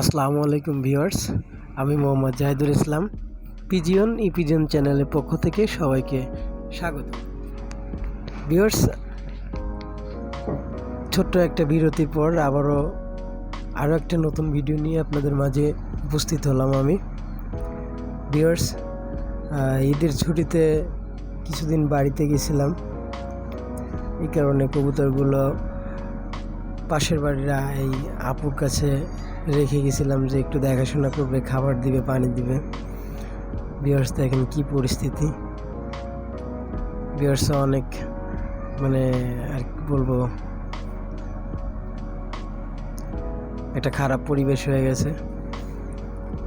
আসসালামু আলাইকুম ভিউয়ার্স, আমি মোহাম্মদ জাহিদুল ইসলাম পিজিয়ন ই পিজিয়ন চ্যানেলের পক্ষ থেকে সবাইকে স্বাগত। ভিউয়ার্স, ছোট্ট একটা বিরতির পর আবারও আরও একটা নতুন ভিডিও নিয়ে আপনাদের মাঝে উপস্থিত হলাম আমি। ভিউয়ার্স ঈদের ছুটিতে কিছুদিন বাড়িতে গেছিলাম। এই কারণে কবুতরগুলো পাশের বাড়িরা এই আপুর কাছে রেখে গেছিলাম যে একটু দেখাশোনা করবে, খাবার দিবে, পানি দিবে। বিয়ার্স দেখেন কি পরিস্থিতি। বিয়ার্স অনেক মানে আর কি বলব, একটা খারাপ পরিবেশ হয়ে গেছে।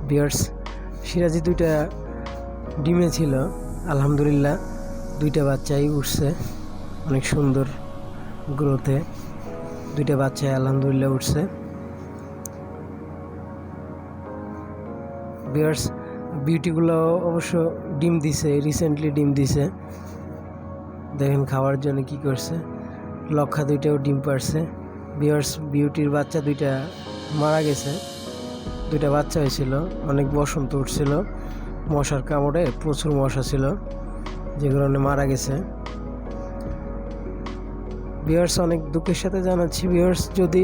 বিয়ার্স সিরাজি দুইটা ডিমে ছিল, আলহামদুলিল্লাহ। দুইটা বাচ্চাই উঠছে, অনেক সুন্দর গ্রোথে দুইটা বাচ্চা আলহামদুলিল্লাহ উঠছে। বিয়ার্স বিউটিগুলো অবশ্য ডিম দিছে রিসেন্টলি ডিম দিছে। দেখেন খাওয়ার জন্য কি করছে। লক্ষা দুইটাও ডিম পারছে। বিয়ার্স বিউটির বাচ্চা দুইটা মারা গেছে। দুইটা বাচ্চা হয়েছিল, অনেক বসন্ত উঠছিল। মশার কামড়ে প্রচুর মশা ছিল যে কারণে মারা গেছে। বিয়ার্স অনেক দুঃখের সাথে জানাচ্ছি বিয়ার্স যদি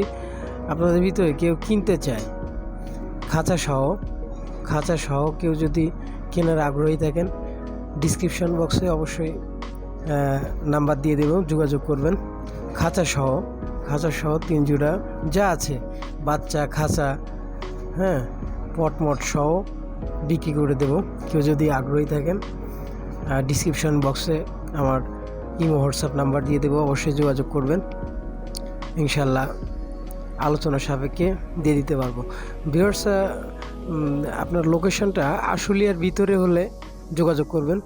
আপনাদের ভিতরে কেউ কিনতে চায়, খাঁচা সহ খাঁচা সহ কেউ যদি কেনার আগ্রহী থাকেন ডিসক্রিপশন বক্সে অবশ্যই নাম্বার দিয়ে দেব যোগাযোগ করবেন। খাঁচা সহ খাঁচা সহ তিন জোড়া যা আছে, বাচ্চা, খাঁচা হ্যাঁ পটমট সহ বিক্রি করে দেব। কেউ যদি আগ্রহী থাকেন ডিসক্রিপশন বক্সে আমার ইমো, হোয়াটসঅ্যাপ নাম্বার দিয়ে দেবো, অবশ্যই যোগাযোগ করবেন। ইনশাল্লাহ আলোচনা সাপেক্ষে দিয়ে দিতে পারব। ভিউয়ার্স আপনার লোকেশনটা আশুলিয়ার ভিতরে হলে যোগাযোগ করবেন।